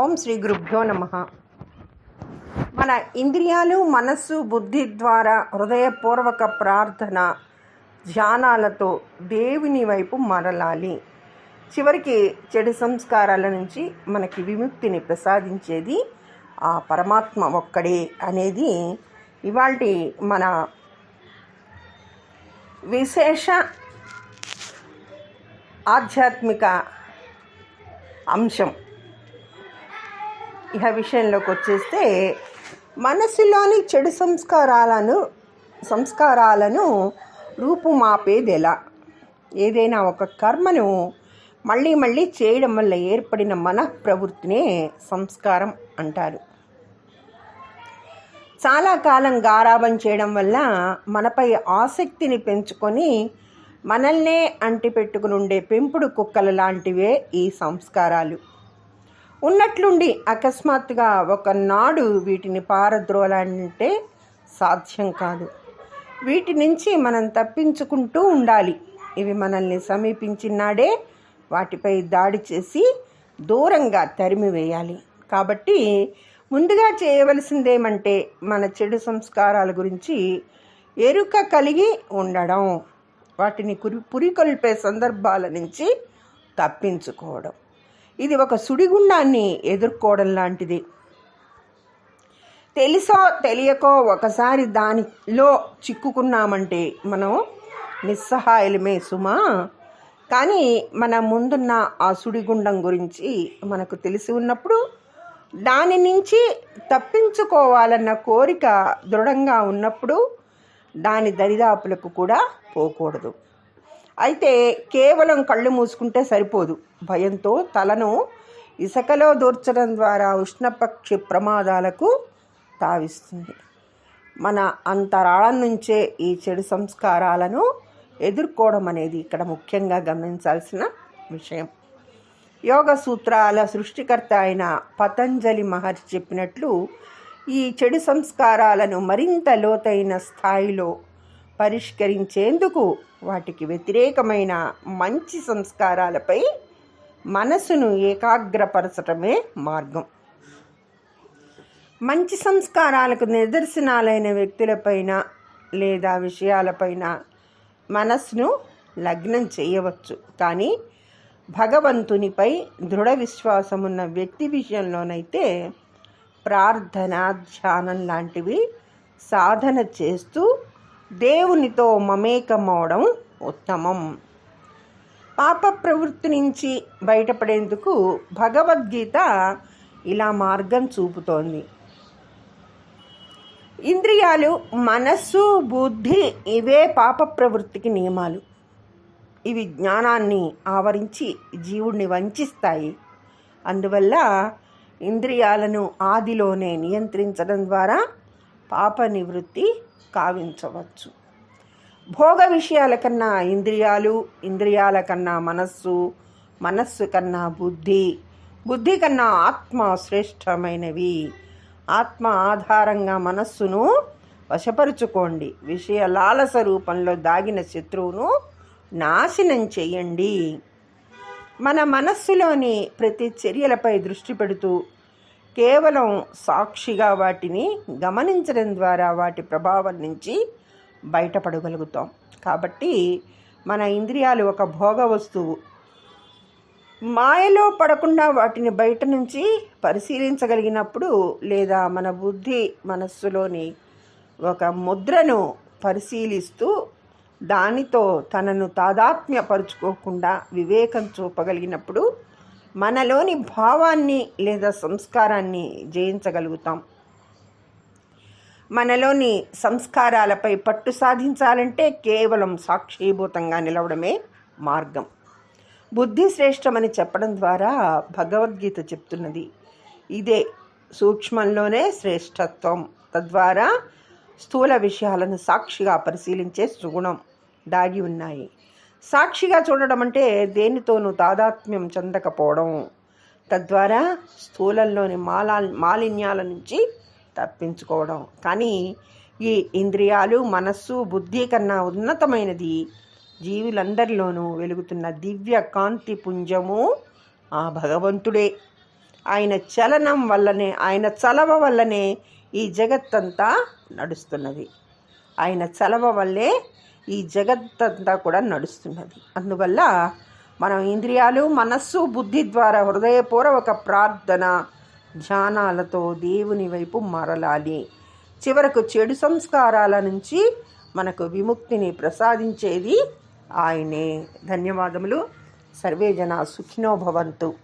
ఓం శ్రీ గురుభ్యో నమ. మన ఇంద్రియాలు మనస్సు బుద్ధి ద్వారా హృదయపూర్వక ప్రార్థన ధ్యానాలతో దేవుని వైపు మరలాలి. చివరికి చెడు సంస్కారాల నుంచి మనకి విముక్తిని ప్రసాదించేది ఆ పరమాత్మ ఒక్కడే అనేది ఇవాళ మన విశేష ఆధ్యాత్మిక అంశం. ఇహ విషయంలోకి వచ్చేస్తే మనసులోని చెడు సంస్కారాలను సంస్కారాలను రూపుమాపేది ఎలా ఏదైనా ఒక కర్మను మళ్ళీ మళ్ళీ చేయడం వల్ల ఏర్పడిన మన ప్రవృత్తినే సంస్కారం అంటారు. చాలా కాలం గారాబం చేయడం వల్ల మనపై ఆసక్తిని పెంచుకొని మనల్నే అంటిపెట్టుకుని ఉండే పెంపుడు కుక్కల లాంటివే ఈ సంస్కారాలు. ఉన్నట్లుండి అకస్మాత్తుగా ఒకనాడు వీటిని పారద్రోలంటే సాధ్యం కాదు. వీటి నుంచి మనం తప్పించుకుంటూ ఉండాలి. ఇవి మనల్ని సమీపించినాడే వాటిపై దాడి చేసి దూరంగా తరిమివేయాలి కాబట్టి ముందుగా చేయవలసిందేమంటే మన చెడు సంస్కారాల గురించి ఎరుక కలిగి ఉండడం వాటిని కురి పురికొల్పే సందర్భాల నుంచి తప్పించుకోవడం. ఇది ఒక సుడిగుండాన్ని ఎదుర్కోవడం లాంటిది. తెలుసో తెలియకో ఒకసారి దానిలో చిక్కుకున్నామంటే మనం నిస్సహాయలమే సుమా. కానీ మన ముందున్న ఆ సుడిగుండం గురించి మనకు తెలిసి ఉన్నప్పుడు దాని నుంచి తప్పించుకోవాలన్న కోరిక దృఢంగా ఉన్నప్పుడు దాని దరిదాపులకు కూడా పోకూడదు. అయితే కేవలం కళ్ళు మూసుకుంటే సరిపోదు. భయంతో తలను ఇసుకలో దూర్చడం ద్వారా ఉష్ణపక్షి ప్రమాదాలకు తావిస్తుంది. మన అంతరాళం నుంచే ఈ చెడు సంస్కారాలను ఎదుర్కోవడం అనేది ఇక్కడ ముఖ్యంగా గమనించాల్సిన విషయం. యోగ సూత్రాల సృష్టికర్త అయిన పతంజలి మహర్షి చెప్పినట్లు ఈ చెడు సంస్కారాలను మరింత లోతైన స్థాయిలో పరిష్కరించేందుకు వాటికి వ్యతిరేకమైన మంచి సంస్కారాలపై మనసును ఏకాగ్రపరచటమే మార్గం. మంచి సంస్కారాలకు నిదర్శనాలైన వ్యక్తులపైన లేదా విషయాలపైన మనస్సును లగ్నం చేయవచ్చు. కానీ భగవంతునిపై దృఢ విశ్వాసమున్న వ్యక్తి విషయంలోనైతే ప్రార్థన ధ్యానం లాంటివి సాధన చేస్తూ దేవునితో మమేకమవడం ఉత్తమం. పాప ప్రవృత్తి నుంచి బయటపడేందుకు భగవద్గీత ఇలా మార్గం చూపుతోంది. ఇంద్రియాలు మనస్సు బుద్ధి ఇవే పాప ప్రవృత్తికి నియమాలు. ఇవి జ్ఞానాన్ని ఆవరించి జీవుణ్ణి వంచిస్తాయి. అందువల్ల ఇంద్రియాలను ఆదిలోనే నియంత్రించడం ద్వారా పాప నివృత్తి కావించవచ్చు. భోగ విషయాల కన్నా ఇంద్రియాలు ఇంద్రియాల కన్నా మనస్సు మనస్సు కన్నా బుద్ధి బుద్ధి కన్నా ఆత్మ శ్రేష్టమైనవి. ఆత్మ ఆధారంగా మనస్సును వశపరుచుకోండి. విషయ లాలస రూపంలో దాగిన శత్రువును నాశనం చేయండి. మన మనస్సులోని ప్రతి చర్యలపై దృష్టి పెడుతూ కేవలం సాక్షిగా వాటిని గమనించడం ద్వారా వాటి ప్రభావం నుంచి బయటపడగలుగుతాం. కాబట్టి మన ఇంద్రియాలు ఒక భోగ వస్తువు. మాయలో పడకుండా వాటిని బయట నుంచి పరిశీలించగలిగినప్పుడు లేదా మన బుద్ధి మనస్సులోని ఒక ముద్రను పరిశీలిస్తూ దానితో తనను తాదాత్మ్యపరుచుకోకుండా వివేకం చూపగలిగినప్పుడు మనలోని భావాన్ని లేదా సంస్కారాన్ని జయించగలుగుతాం. మనలోని సంస్కారాలపై పట్టు సాధించాలంటే కేవలం సాక్షీభూతంగా నిలవడమే మార్గం. బుద్ధి శ్రేష్టమని చెప్పడం ద్వారా భగవద్గీత చెప్తున్నది. ఇదే సూక్ష్మంలోనే శ్రేష్టత్వం. తద్వారా స్థూల విషయాలను సాక్షిగా పరిశీలించే సుగుణం దాగి ఉన్నాయి. సాక్షిగా చూడడం అంటే దేనితోనూ తాదాత్మ్యం చెందకపోవడం. తద్వారా స్థూలంలోని మాలా మాలిన్యాల నుంచి తప్పించుకోవడం. కానీ ఈ ఇంద్రియాలు మనస్సు బుద్ధి కన్నా ఉన్నతమైనది జీవులందరిలోనూ వెలుగుతున్న దివ్య కాంతి పుంజము ఆ భగవంతుడే. ఆయన చలనం వల్లనే ఆయన చలవ వల్లనే ఈ జగత్తంతా నడుస్తున్నది. ఆయన చలవ వల్లే ఈ జగత్తంతా కూడా నడుస్తున్నది. అందువల్ల మనం ఇంద్రియాలు మనస్సు బుద్ధి ద్వారా హృదయపూర్వక ప్రార్థన ధ్యానాలతో దేవుని వైపు మరలాలి. చివరకు చెడు సంస్కారాల నుంచి మనకు విముక్తిని ప్రసాదించేది ఆయనే. ధన్యవాదములు. సర్వే సుఖినోభవంతు